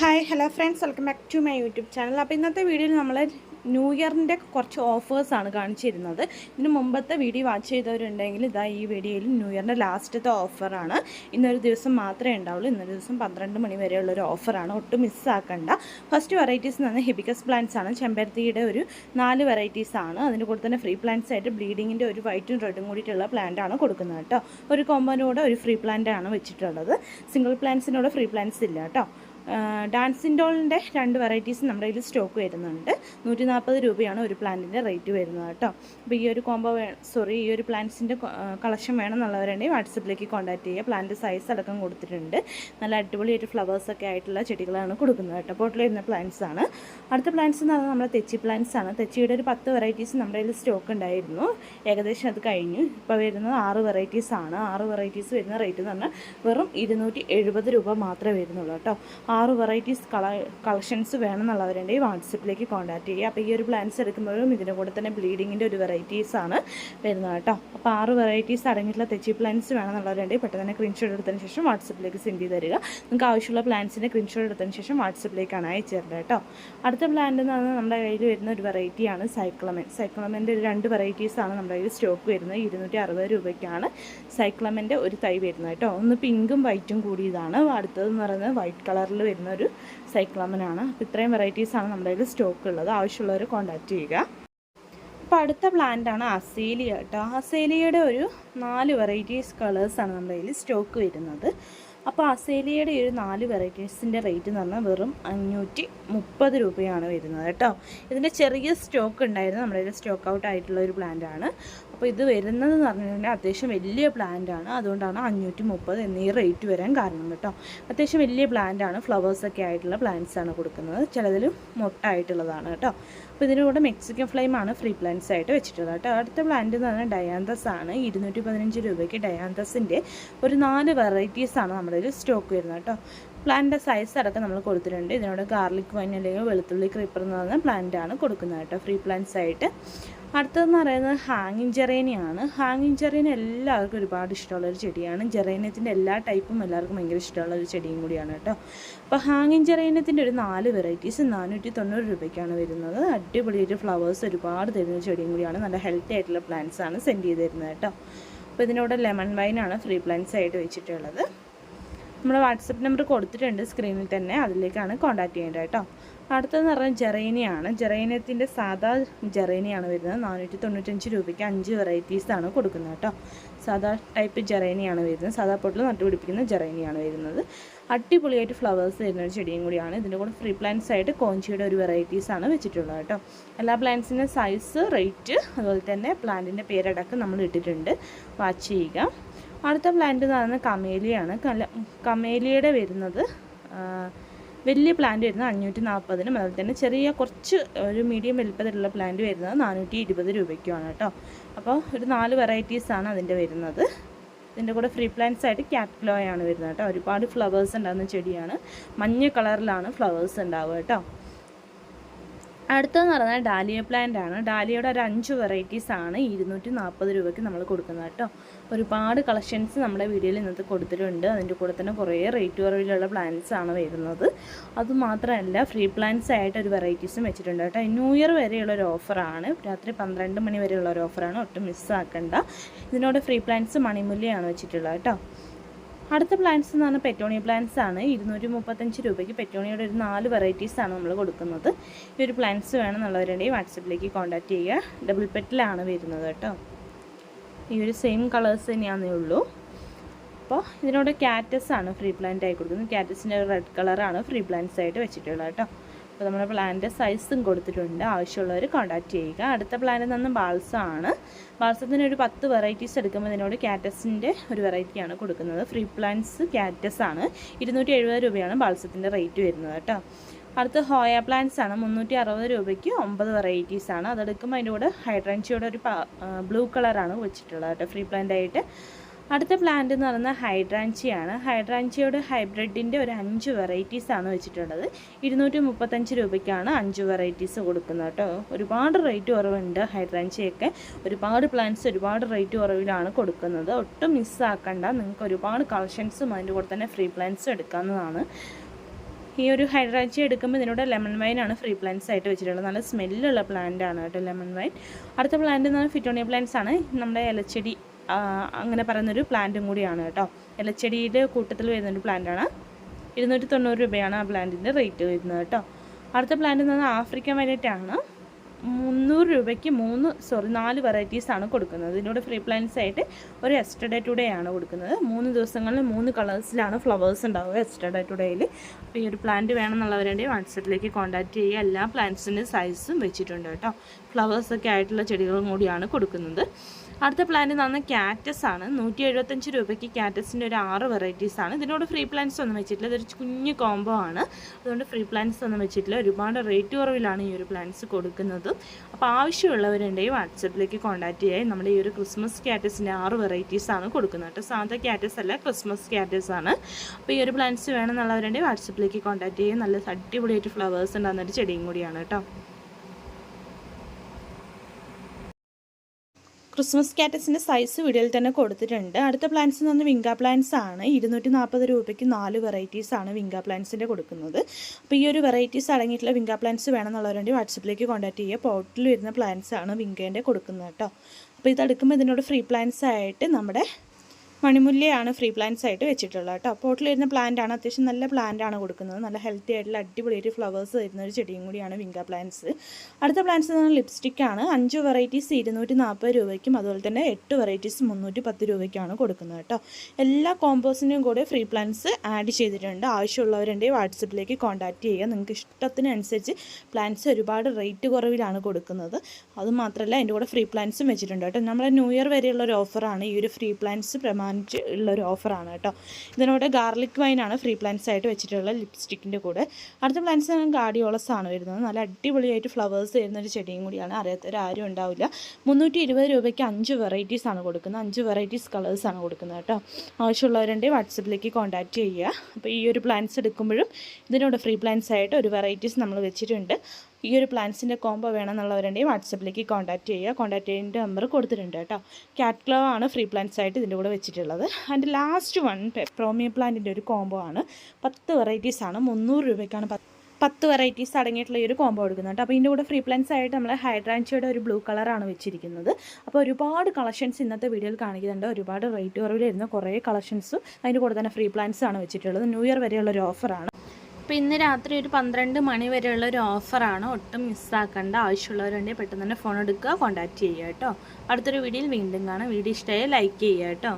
Hi hello friends welcome back to my YouTube channel അപ്പോൾ ഇന്നത്തെ വീഡിയോയിൽ നമ്മൾ ന്യൂ ഇയറിന്റെ കുറച്ച് ഓഫേഴ്സാണ് കാണിച്ചിരുന്നത്. ഇതിന് മുമ്പത്തെ വീഡിയോ വാച്ച് ചെയ്തവരുണ്ടെങ്കിൽ ഇതാ ഈ വീഡിയോയിൽ ന്യൂ ഇയറിന്റെ ലാസ്റ്റത്തെ ഓഫറാണ് ഇന്നൊരു ദിവസം മാത്രമേ ഉണ്ടാവുള്ളൂ. ഇന്നൊരു ദിവസം പന്ത്രണ്ട് മണി വരെയുള്ള ഒരു ഓഫറാണ് ഒട്ടും മിസ്സാക്കണ്ട ഫസ്റ്റ് വെറൈറ്റീസ് എന്ന് പറഞ്ഞാൽ ഹിബിക്കസ് പ്ലാന്റ്സ് ആണ്. ചെമ്പരത്തിയുടെ ഒരു നാല് വെറൈറ്റീസ് ആണ്. അതിന്റെ കൂടെ തന്നെ ഫ്രീ പ്ലാന്റ്സ് ആയിട്ട് ബ്ലീഡിങ്ങിന്റെ ഒരു വൈറ്റും റെഡും കൂടിയിട്ടുള്ള പ്ലാന്റ് ആണ് കൊടുക്കുന്നത് കേട്ടോ. ഒരു കോമ്പോനോടെ ഒരു ഫ്രീ പ്ലാന്റ് ആണ് വെച്ചിട്ടുള്ളത്. സിംഗിൾ പ്ലാന്റ്സിനോട് ഫ്രീ പ്ലാന്റ്സ് ഇല്ല കേട്ടോ. ഡാൻസിൻഡോളിന്റെ രണ്ട് വെറൈറ്റീസ് നമ്മുടെ കയ്യിൽ സ്റ്റോക്ക് വരുന്നുണ്ട്. നൂറ്റി നാൽപ്പത് രൂപയാണ് ഒരു പ്ലാന്റിന്റെ റേറ്റ് വരുന്നത് കേട്ടോ. അപ്പോൾ ഈ ഒരു കോംബോ സോറി ഈ ഒരു പ്ലാന്റ്സിന്റെ കളക്ഷൻ വേണം എന്നുള്ളവരുണ്ടെങ്കിൽ വാട്സപ്പിലേക്ക് കോൺടാക്ട് ചെയ്യുക. പ്ലാന്റ് സൈസ് അടക്കം കൊടുത്തിട്ടുണ്ട്. നല്ല അടിപൊളിയായിട്ട് ഫ്ലവേഴ്സൊക്കെ ആയിട്ടുള്ള ചെടികളാണ് കൊടുക്കുന്നത് കേട്ടോ. പോട്ടിൽ വരുന്ന പ്ലാന്റ്സ് ആണ്. അടുത്ത പ്ലാന്റ്സ് എന്ന് പറഞ്ഞാൽ നമ്മുടെ തെച്ചി പ്ലാന്റ്സ് ആണ്. തെച്ചിയുടെ ഒരു പത്ത് വെറൈറ്റീസ് നമ്മുടെ കയ്യിൽ സ്റ്റോക്ക് ഉണ്ടായിരുന്നു. ഏകദേശം അത് കഴിഞ്ഞു. ഇപ്പോൾ വരുന്നത് ആറ് വെറൈറ്റീസ് ആണ്. ആറ് വെറൈറ്റീസ് വരുന്ന റേറ്റ് എന്ന് പറഞ്ഞാൽ വെറും ഇരുന്നൂറ്റി രൂപ മാത്രമേ വരുന്നുള്ളൂ കേട്ടോ. ആറ് വെറൈറ്റീസ് കള കളക്ഷൻസ് വേണമെന്നുള്ളവരുണ്ടെങ്കിൽ വാട്സപ്പിലേക്ക് കോൺടാക്ട് ചെയ്യുക. അപ്പോൾ ഈ ഒരു പ്ലാൻസ് എടുക്കുമ്പോഴും ഇതിന്റെ കൂടെ തന്നെ ബ്ലീഡിങ്ങിന്റെ ഒരു വെറൈറ്റീസ് ആണ് വരുന്നത് കേട്ടോ. അപ്പോൾ ആറ് വെറൈറ്റീസ് അടങ്ങിയിട്ടുള്ള തെച്ചി പ്ലാൻസ് വേണമെന്നുള്ളവരുണ്ടെങ്കിൽ പെട്ടെന്ന് തന്നെ സ്ക്രീൻഷോട്ട് എടുത്തതിന് ശേഷം വാട്സപ്പിലേക്ക് സെൻഡ് ചെയ്ത് തരിക. നിങ്ങൾക്ക് ആവശ്യമുള്ള പ്ലാൻസിന്റെ സ്ക്രീൻഷോട്ട് എടുത്തതിന് ശേഷം വാട്സപ്പിലേക്കാണ് അയച്ചു കേട്ടോ. അടുത്ത പ്ലാന്റ് എന്ന് പറഞ്ഞാൽ നമ്മുടെ കയ്യിൽ വരുന്ന ഒരു വെറൈറ്റിയാണ് സൈക്ലമെൻ സൈക്ലമെന്റെ ഒരു രണ്ട് വെറൈറ്റീസാണ് നമ്മുടെ കയ്യിൽ സ്റ്റോക്ക് വരുന്നത്. ഇരുന്നൂറ്റി അറുപത് രൂപയ്ക്കാണ് സൈക്ലമെന്റെ ഒരു തൈ വരുന്നത് കേട്ടോ. ഒന്ന് പിങ്കും വൈറ്റും കൂടിയതാണ്. അടുത്തതെന്ന് പറയുന്നത് വൈറ്റ് കളറിൽ വരുന്ന ഒരു സൈക്ലോമനാണ്. അപ്പോൾ ഇത്രയും വെറൈറ്റീസാണ് നമ്മുടെ കയ്യിൽ സ്റ്റോക്ക് ഉള്ളത്. ആവശ്യമുള്ളവർ കോൺടാക്റ്റ് ചെയ്യുക. അപ്പോൾ അടുത്ത പ്ലാന്റാണ് അസേലിയ കേട്ടോ അസേലിയയുടെ ഒരു നാല് വെറൈറ്റീസ് കളേഴ്സാണ് നമ്മുടെ കയ്യിൽ സ്റ്റോക്ക് വരുന്നത്. അപ്പോൾ അസേലിയയുടെ ഒരു നാല് വെറൈറ്റീസിന്റെ റേറ്റ് എന്ന് പറഞ്ഞാൽ വെറും അഞ്ഞൂറ്റി മുപ്പത് രൂപയാണ് വരുന്നത് കേട്ടോ. ഇതിന്റെ ചെറിയ സ്റ്റോക്ക് ഉണ്ടായിരുന്നു. നമ്മുടെ സ്റ്റോക്ക് ഔട്ട് ആയിട്ടുള്ള ഒരു ആണ്. അപ്പോൾ ഇത് വരുന്നത് എന്ന് പറഞ്ഞിട്ടുണ്ടെങ്കിൽ അത്യാവശ്യം വലിയ ആണ്. അതുകൊണ്ടാണ് അഞ്ഞൂറ്റി മുപ്പത് എന്നീ റേറ്റ് വരാൻ കാരണം കേട്ടോ. അത്യാവശ്യം വലിയ പ്ലാന്റ് ആണ്. ഫ്ലവേഴ്സൊക്കെ ആയിട്ടുള്ള പ്ലാന്റ്സ് ആണ് കൊടുക്കുന്നത്. ചിലതിൽ മൊട്ടായിട്ടുള്ളതാണ് കേട്ടോ. അപ്പോൾ ഇതിന്റെ കൂടെ മെക്സിക്കൻ ഫ്ലെയിം ആണ് ഫ്രീ പ്ലാന്റ്സ് ആയിട്ട് വെച്ചിട്ടുള്ളത് കേട്ടോ. അടുത്ത പ്ലാന്റ് എന്ന് പറഞ്ഞാൽ ഡയാന്തസ് ആണ്. ഇരുന്നൂറ്റി പതിനഞ്ച് രൂപയ്ക്ക് ഡയാന്തസിന്റെ ഒരു നാല് വെറൈറ്റീസ് ആണ് നമ്മുടെ കയ്യിൽ സ്റ്റോക്ക് വരുന്നത് കേട്ടോ. പ്ലാന്റിന്റെ സൈസ് അടക്കം നമ്മൾ കൊടുത്തിട്ടുണ്ട്. ഇതിനോട് ഗാർലിക് വൈൻ അല്ലെങ്കിൽ വെളുത്തുള്ളി ക്രീപ്പർ എന്ന് പറഞ്ഞ പ്ലാന്റ് ആണ് കൊടുക്കുന്നത് കേട്ടോ. ഫ്രീ പ്ലാന്റ്സ് ആയിട്ട്. അടുത്തതെന്ന് പറയുന്നത് ഹാങ്ങിങ് ജെറേനിയാണ് ഹാങ്ങിങ് ജെറേന എല്ലാവർക്കും ഒരുപാട് ഇഷ്ടമുള്ളൊരു ചെടിയാണ്. ജെറേനിയത്തിന്റെ എല്ലാ ടൈപ്പും എല്ലാവർക്കും ഭയങ്കര ഇഷ്ടമുള്ള ഒരു ചെടിയും കൂടിയാണ് കേട്ടോ. അപ്പോൾ ഹാങ്ങിങ് ജെറേനിയത്തിന്റെ ഒരു നാല് വെറൈറ്റീസ് നാനൂറ്റി തൊണ്ണൂറ് രൂപയ്ക്കാണ് വരുന്നത്. അടിപൊളിയായിട്ട് ഫ്ലവേഴ്സ് ഒരുപാട് തരുന്ന ചെടിയും കൂടിയാണ്. നല്ല ഹെൽത്തി ആയിട്ടുള്ള പ്ലാന്റ്സ് ആണ് സെൻഡ് ചെയ്ത് തരുന്നത് കേട്ടോ. അപ്പോൾ ഇതിനോട് ലെമൺ വൈനാണ് ഫ്രീ പ്ലാന്റ്സ് ആയിട്ട് വെച്ചിട്ടുള്ളത്. നമ്മുടെ വാട്സപ്പ് നമ്പർ കൊടുത്തിട്ടുണ്ട് സ്ക്രീനിൽ തന്നെ. അതിലേക്കാണ് കോൺടാക്റ്റ് ചെയ്യേണ്ടത് കേട്ടോ. അടുത്തതെന്ന് പറഞ്ഞാൽ ജെറേനിയാണ്. ജെറേനിയത്തിന്റെ സാധാ ജെറേനിയാണ് വരുന്നത്. നാനൂറ്റി തൊണ്ണൂറ്റഞ്ച് രൂപയ്ക്ക് അഞ്ച് വെറൈറ്റീസാണ് കൊടുക്കുന്നത് കേട്ടോ. സാധാ ടൈപ്പ് ജെറേനിയാണ് വരുന്നത്. സാധാ പൊട്ടിൽ നട്ടുപിടിപ്പിക്കുന്ന ജെറേനിയാണ് വരുന്നത്. അടിപൊളിയായിട്ട് ഫ്ലവേഴ്സ് വരുന്ന ഒരു ചെടിയും കൂടിയാണ്. ഇതിന്റെ കൂടെ ഫ്രീ പ്ലാന്റ്സ് ആയിട്ട് കോഞ്ചിയുടെ ഒരു വെറൈറ്റീസാണ് വെച്ചിട്ടുള്ളത് കേട്ടോ. എല്ലാ പ്ലാന്റ്സിന്റെ സൈസ് റേറ്റ് അതുപോലെ തന്നെ പ്ലാന്റിന്റെ പേരടക്കം നമ്മൾ ഇട്ടിട്ടുണ്ട്. വാച്ച് ചെയ്യുക. അടുത്ത പ്ലാന്റ് എന്ന് പറയുന്നത് കമേലിയാണ് കമേലിയുടെ വരുന്നത് വലിയ പ്ലാന്റ് വരുന്നത് അഞ്ഞൂറ്റി നാൽപ്പതിനും അതുപോലെ തന്നെ ചെറിയ കുറച്ച് ഒരു മീഡിയം വലിപ്പത്തിലുള്ള പ്ലാന്റ് വരുന്നത് നാനൂറ്റി ഇരുപത് രൂപയ്ക്കുമാണ് കേട്ടോ. അപ്പോൾ ഒരു നാല് വെറൈറ്റീസാണ് അതിന്റെ വരുന്നത്. ഇതിന്റെ കൂടെ ഫ്രീ പ്ലാന്റ്സ് ആയിട്ട് ക്യാറ്റ്ലോയാണ് വരുന്നത് കേട്ടോ. ഒരുപാട് ഫ്ലവേഴ്സ് ഉണ്ടാകുന്ന ചെടിയാണ്. മഞ്ഞ കളറിലാണ് ഫ്ലവേഴ്സ് ഉണ്ടാവുക കേട്ടോ. അടുത്തതെന്ന് പറഞ്ഞാൽ ഡാലിയ പ്ലാന്റ് ആണ്. ഡാലിയയുടെ ഒരു അഞ്ച് വെറൈറ്റീസ് ആണ് ഇരുന്നൂറ്റി നാൽപ്പത് രൂപയ്ക്ക് നമ്മൾ കൊടുക്കുന്നത് കേട്ടോ. ഒരുപാട് കളക്ഷൻസ് നമ്മുടെ വീഡിയോയിൽ ഇന്നത്തെ കൊടുത്തിട്ടുണ്ട്. അതിന്റെ കൂടെ തന്നെ കുറേ റേറ്റ് കുറവിലുള്ള പ്ലാന്റ്സ് ആണ് വരുന്നത്. അതുമാത്രമല്ല ഫ്രീ പ്ലാന്റ്സ് ആയിട്ട് ഒരു വെറൈറ്റീസും വെച്ചിട്ടുണ്ട് കേട്ടോ. ന്യൂ ഇയർ വരെയുള്ള ഒരു ഓഫറാണ് രാത്രി പന്ത്രണ്ട് മണി വരെയുള്ള ഒരു ഓഫറാണ് ഒട്ടും മിസ്സാക്കണ്ട ഇതിനോട് ഫ്രീ പ്ലാന്റ്സ് മണിമുല്ലയാണ് വെച്ചിട്ടുള്ളത് കേട്ടോ. അടുത്ത പ്ലാന്റ്സ് എന്ന് പറഞ്ഞാൽ പെറ്റോണിയ പ്ലാന്റ്സ് ആണ്. ഇരുന്നൂറ്റി മുപ്പത്തഞ്ച് രൂപയ്ക്ക് പെറ്റോണിയുടെ ഒരു നാല് വെറൈറ്റീസ് ആണ് നമ്മൾ കൊടുക്കുന്നത്. ഈ ഒരു പ്ലാന്റ്സ് വേണമെന്നുള്ളവരുണ്ടെങ്കിൽ വാട്സപ്പിലേക്ക് കോൺടാക്റ്റ് ചെയ്യുക. ഡബിൾ പെറ്റിലാണ് വരുന്നത് കേട്ടോ. ഈ ഒരു സെയിം കളേഴ്സ് തന്നെയാണെന്നേ ഉള്ളൂ. അപ്പോൾ ഇതിനോട് ക്യാറ്റസ് ആണ് ഫ്രീ പ്ലാന്റ് ആയി കൊടുക്കുന്നത്. ക്യാറ്റസിന്റെ റെഡ് കളറാണ് ഫ്രീ പ്ലാന്റ്സ് ആയിട്ട് വെച്ചിട്ടുള്ളത് കേട്ടോ. അപ്പോൾ നമ്മുടെ പ്ലാനിന്റെ സൈസും കൊടുത്തിട്ടുണ്ട്. ആവശ്യമുള്ളവർ കോൺടാക്റ്റ് ചെയ്യുക. അടുത്ത പ്ലാനിൽ നിന്ന് ബാൾസമാണ് ബാൾസത്തിന് ഒരു പത്ത് വെറൈറ്റീസ് എടുക്കുമ്പോൾ ഇതിനോട് ക്യാറ്റസിന്റെ ഒരു വെറൈറ്റിയാണ് കൊടുക്കുന്നത്. ഫ്രീ പ്ലാന്റ്സ് കാറ്റസ് ആണ്. ഇരുന്നൂറ്റി എഴുപത് രൂപയാണ് ബാൾസത്തിന്റെ റേറ്റ് വരുന്നത് കേട്ടോ. അടുത്ത ഹോയ പ്ലാന്റ്സ് ആണ്. മുന്നൂറ്റി അറുപത് രൂപയ്ക്ക് ഒമ്പത് വെറൈറ്റീസ് ആണ്. അതെടുക്കുമ്പോൾ അതിന്റെ കൂടെ ഹൈഡ്രൻസിയുടെ ഒരു ബ്ലൂ കളറാണ് വെച്ചിട്ടുള്ളത് കേട്ടോ. ഫ്രീ പ്ലാന്റ് ആയിട്ട്. അടുത്ത പ്ലാന്റ് എന്ന് പറയുന്നത് ഹൈഡ്രാഞ്ചിയാണ്. ഹൈഡ്രാഞ്ചിയുടെ ഹൈബ്രിഡിന്റെ ഒരു അഞ്ച് വെറൈറ്റീസ് ആണ് വെച്ചിട്ടുള്ളത്. ഇരുന്നൂറ്റി മുപ്പത്തഞ്ച് രൂപയ്ക്കാണ് അഞ്ച് വെറൈറ്റീസ് കൊടുക്കുന്നത് കേട്ടോ. ഒരുപാട് റേറ്റ് കുറവുണ്ട് ഹൈഡ്രാഞ്ചിയൊക്കെ. ഒരുപാട് പ്ലാന്റ്സ് ഒരുപാട് റേറ്റ് കുറവിലാണ് കൊടുക്കുന്നത്. ഒട്ടും മിസ്സാക്കണ്ട നിങ്ങൾക്ക് ഒരുപാട് കളക്ഷൻസും അതിന്റെ കൂടെ തന്നെ ഫ്രീ പ്ലാന്റ്സും എടുക്കാവുന്നതാണ്. ഈ ഒരു ഹൈഡ്രാച്ചി എടുക്കുമ്പോൾ ഇതിനോട് ലെമൺ വൈനാണ് ഫ്രീ പ്ലാന്റ്സ് ആയിട്ട് വെച്ചിട്ടുള്ളത്. നല്ല സ്മെല്ലുള്ള പ്ലാന്റ് ആണ് കേട്ടോ ലെമൺ വൈൻ അടുത്ത പ്ലാന്റ് എന്ന് പറഞ്ഞാൽ ഫിറ്റോണിയ പ്ലാന്റ്സ് ആണ്. നമ്മുടെ ഇലച്ചെടി അങ്ങനെ പറയുന്നൊരു പ്ലാന്റും കൂടിയാണ് കേട്ടോ. ഇലച്ചെടിയുടെ കൂട്ടത്തിൽ വരുന്നൊരു പ്ലാന്റാണ്. ഇരുന്നൂറ്റി തൊണ്ണൂറ് രൂപയാണ് ആ പ്ലാന്റിന്റെ റേറ്റ് വരുന്നത് കേട്ടോ. അടുത്ത പ്ലാന്റ് എന്ന് പറഞ്ഞാൽ ആഫ്രിക്കൻ ആണ് മുന്നൂറ് രൂപയ്ക്ക് മൂന്ന് സോറി നാല് വെറൈറ്റീസ് ആണ് കൊടുക്കുന്നത്. ഇതിലൂടെ ഫ്രീ പ്ലാന്റ്സ് ആയിട്ട് ഒരു എക്സ്ട്രാ ടുഡേ ആണ് കൊടുക്കുന്നത്. മൂന്ന് ദിവസങ്ങളിൽ മൂന്ന് കളേഴ്സിലാണ് ഫ്ലവേഴ്സ് ഉണ്ടാവുക എസ്റ്റഡേ ടുഡേയിൽ അപ്പോൾ ഈ ഒരു പ്ലാന്റ് വേണമെന്നുള്ളവരുടെ വാട്സപ്പിലേക്ക് കോൺടാക്റ്റ് ചെയ്യുക. എല്ലാ പ്ലാന്റ്സിന്റെ സൈസും വെച്ചിട്ടുണ്ട് കേട്ടോ. ഫ്ലവേഴ്സൊക്കെ ആയിട്ടുള്ള ചെടികളും കൂടിയാണ് കൊടുക്കുന്നത്. അടുത്ത പ്ലാന്റ് പറഞ്ഞാൽ ക്യാറ്റസ് ആണ്. നൂറ്റി എഴുപത്തഞ്ച് രൂപയ്ക്ക് ക്യാറ്റസിന്റെ ഒരു ആറ് വെറൈറ്റീസ് ആണ്. ഇതിനോട് ഫ്രീ പ്ലാന്റ്സ് ഒന്നും വെച്ചിട്ടില്ല. ഇതൊരു കുഞ്ഞ് കോംബോ ആണ്. അതുകൊണ്ട് ഫ്രീ പ്ലാന്റ്സ് ഒന്നും വെച്ചിട്ടില്ല. ഒരുപാട് റേറ്റ് കുറവിലാണ് ഈ ഒരു പ്ലാന്റ്സ് കൊടുക്കുന്നത്. അപ്പോൾ ആവശ്യമുള്ളവരുണ്ടെങ്കിൽ വാട്സപ്പിലേക്ക് കോൺടാക്റ്റ് ചെയ്യാൻ നമ്മൾ ഈ ഒരു ക്രിസ്മസ് ക്യാറ്റസിന്റെ ആറ് വെറൈറ്റീസ് ആണ് കൊടുക്കുന്നത്. കേട്ടോ സാധാ ക്യാറ്റസ് അല്ല ക്രിസ്മസ് ക്യാറ്റസ് ആണ്. അപ്പോൾ ഈ ഒരു പ്ലാന്റ്സ് വേണമെന്നുള്ളവരുണ്ടെങ്കിൽ വാട്സപ്പിലേക്ക് കോൺടാക്റ്റ് ചെയ്യുക നല്ല അടിപൊളിയായിട്ട് ഫ്ലവേഴ്സ് ഉണ്ടാകുന്ന ഒരു ചെടിയും കൂടിയാണ് കേട്ടോ. ക്രിസ്മസ് കാറ്റസിന്റെ സൈസ് വീഡിയോയിൽ തന്നെ കൊടുത്തിട്ടുണ്ട്. അടുത്ത പ്ലാന്റ്സ് എന്ന് പറഞ്ഞാൽ വിങ്ക പ്ലാന്റ്സ് ആണ്. ഇരുന്നൂറ്റി നാൽപ്പത് രൂപയ്ക്ക് നാല് വെറൈറ്റീസ് ആണ് വിങ്ക പ്ലാന്റ്സിന്റെ കൊടുക്കുന്നത്. അപ്പോൾ ഈ ഒരു വെറൈറ്റീസ് അടങ്ങിയിട്ടുള്ള വിങ്ക പ്ലാന്റ്സ് വേണമെന്നുള്ളവരുണ്ടെങ്കിൽ വാട്സപ്പിലേക്ക് കോൺടാക്ട് ചെയ്യുക. പോട്ടിൽ വരുന്ന പ്ലാന്റ്സ് ആണ് വിങ്കേന്റെ കൊടുക്കുന്നത് കേട്ടോ. അപ്പോൾ ഇതെടുക്കുമ്പോൾ ഇതിനോട് ഫ്രീ പ്ലാന്റ്സ് ആയിട്ട് നമ്മുടെ മണിമുല്ലയാണ് ഫ്രീ പ്ലാന്റ്സ് ആയിട്ട് വെച്ചിട്ടുള്ളത് കേട്ടോ. പോട്ടിൽ വരുന്ന പ്ലാന്റ് ആണ്. അത്യാവശ്യം നല്ല പ്ലാന്റ് ആണ് കൊടുക്കുന്നത്. നല്ല ഹെൽത്തി ആയിട്ടുള്ള അടിപൊളിയായിട്ട് ഫ്ലവേഴ്സ് വരുന്ന ഒരു ചെടിയും കൂടിയാണ് വിങ്ക പ്ലാന്റ്സ് അടുത്ത പ്ലാന്റ്സ് എന്ന് പറഞ്ഞാൽ ലിപ്സ്റ്റിക് ആണ്. അഞ്ച് വെറൈറ്റീസ് ഇരുന്നൂറ്റി നാൽപ്പത് രൂപയ്ക്കും അതുപോലെ തന്നെ എട്ട് വെറൈറ്റീസ് മുന്നൂറ്റി പത്ത് രൂപയ്ക്കാണ് കൊടുക്കുന്നത് കേട്ടോ. എല്ലാ കോമ്പോസിനും കൂടെ ഫ്രീ പ്ലാന്റ്സ് ആഡ് ചെയ്തിട്ടുണ്ട്. ആവശ്യമുള്ളവരുണ്ടെങ്കിൽ വാട്സപ്പിലേക്ക് കോൺടാക്റ്റ് ചെയ്യുക. നിങ്ങൾക്ക് ഇഷ്ടത്തിനനുസരിച്ച് പ്ലാന്റ്സ് ഒരുപാട് റേറ്റ് കുറവിലാണ് കൊടുക്കുന്നത്. അതുമാത്രമല്ല അതിന്റെ കൂടെ ഫ്രീ പ്ലാന്റ്സും വെച്ചിട്ടുണ്ട് കേട്ടോ. നമ്മുടെ ന്യൂ ഇയർ വരെയുള്ള ഒരു ഓഫറാണ് ഈ ഒരു ഫ്രീ പ്ലാന്റ്സ് പ്രമാണിച്ച് ഉള്ള ഒരു ഓഫറാണ് കേട്ടോ. ഇതിനോട് ഗാർലിക് വൈനാണ് ഫ്രീ പ്ലാന്റ്സ് ആയിട്ട് വെച്ചിട്ടുള്ള ലിപ്സ്റ്റിക്കിന്റെ കൂടെ. അടുത്ത പ്ലാന്റ്സ് ഗാഡിയോളസ് ആണ് വരുന്നത്. നല്ല അടിപൊളിയായിട്ട് ഫ്ലവേഴ്സ് വരുന്ന ഒരു ചെടിയും കൂടിയാണ്. അറിയാത്തവരാരും ഉണ്ടാവില്ല. മുന്നൂറ്റി ഇരുപത് രൂപയ്ക്ക് അഞ്ച് വെറൈറ്റീസ് ആണ് കൊടുക്കുന്നത്. അഞ്ച് വെറൈറ്റീസ് കളേഴ്സ് ആണ് കൊടുക്കുന്നത് കേട്ടോ. ആവശ്യമുള്ളവരുണ്ടെങ്കിൽ വാട്സപ്പിലേക്ക് കോൺടാക്റ്റ് ചെയ്യുക. അപ്പോൾ ഈ ഒരു പ്ലാന്റ്സ് എടുക്കുമ്പോഴും ഇതിനോട് ഫ്രീ പ്ലാന്റ്സ് ആയിട്ട് ഒരു വെറൈറ്റീസ് നമ്മൾ വെച്ചിട്ടുണ്ട്. ഈ ഒരു പ്ലാന്റ്സിന്റെ കോംബോ വേണമെന്നുള്ളവരുണ്ടെങ്കിൽ വാട്സപ്പിലേക്ക് കോൺടാക്റ്റ് ചെയ്യുക. കോൺടാക്റ്റ് ചെയ്യേണ്ട നമ്പർ കൊടുത്തിട്ടുണ്ട് കേട്ടോ. ക്യാറ്റ് ക്ലോ ആണ് ഫ്രീ പ്ലാന്റ്സ് ആയിട്ട് ഇതിന്റെ കൂടെ വെച്ചിട്ടുള്ളത്. അതിന്റെ ലാസ്റ്റ് വൺ പ്രോമിയ പ്ലാന്റിന്റെ ഒരു കോംബോ ആണ്. പത്ത് വെറൈറ്റീസ് ആണ്. മുന്നൂറ് രൂപയ്ക്കാണ് പത്ത് വെറൈറ്റീസ് അടങ്ങിയിട്ടുള്ള ഈ ഒരു കോംബോ എടുക്കുന്നത് കേട്ടോ. അപ്പോൾ ഇതിന്റെ കൂടെ ഫ്രീ പ്ലാൻസ് ആയിട്ട് നമ്മൾ ഹൈഡ്രാൻഷ്യയുടെ ഒരു ബ്ലൂ കളറാണ് വെച്ചിരിക്കുന്നത്. അപ്പോൾ ഒരുപാട് കളക്ഷൻസ് ഇന്നത്തെ വീഡിയോയിൽ കാണിക്കുന്നുണ്ട്. ഒരുപാട് റേറ്റ് കുറവിൽ വരുന്ന കുറേ കളക്ഷൻസും അതിന്റെ കൂടെ തന്നെ ഫ്രീ പ്ലാന്റ്സ് ആണ് വെച്ചിട്ടുള്ളത്. ന്യൂ ഇയർ വരെയുള്ള ഒരു ഓഫറാണ് അപ്പോൾ ഇന്ന് രാത്രി ഒരു പന്ത്രണ്ട് മണി വരെയുള്ള ഒരു ഓഫറാണ്. ഒട്ടും മിസ്സാക്കേണ്ട. ആവശ്യമുള്ളവരുണ്ടെങ്കിൽ പെട്ടെന്ന് തന്നെ ഫോൺ എടുക്കുക. കോൺടാക്റ്റ് ചെയ്യുക കേട്ടോ. അടുത്തൊരു വീഡിയോയിൽ വീണ്ടും കാണാം. വീഡിയോ ഇഷ്ടമായ ലൈക്ക് ചെയ്യുക കേട്ടോ.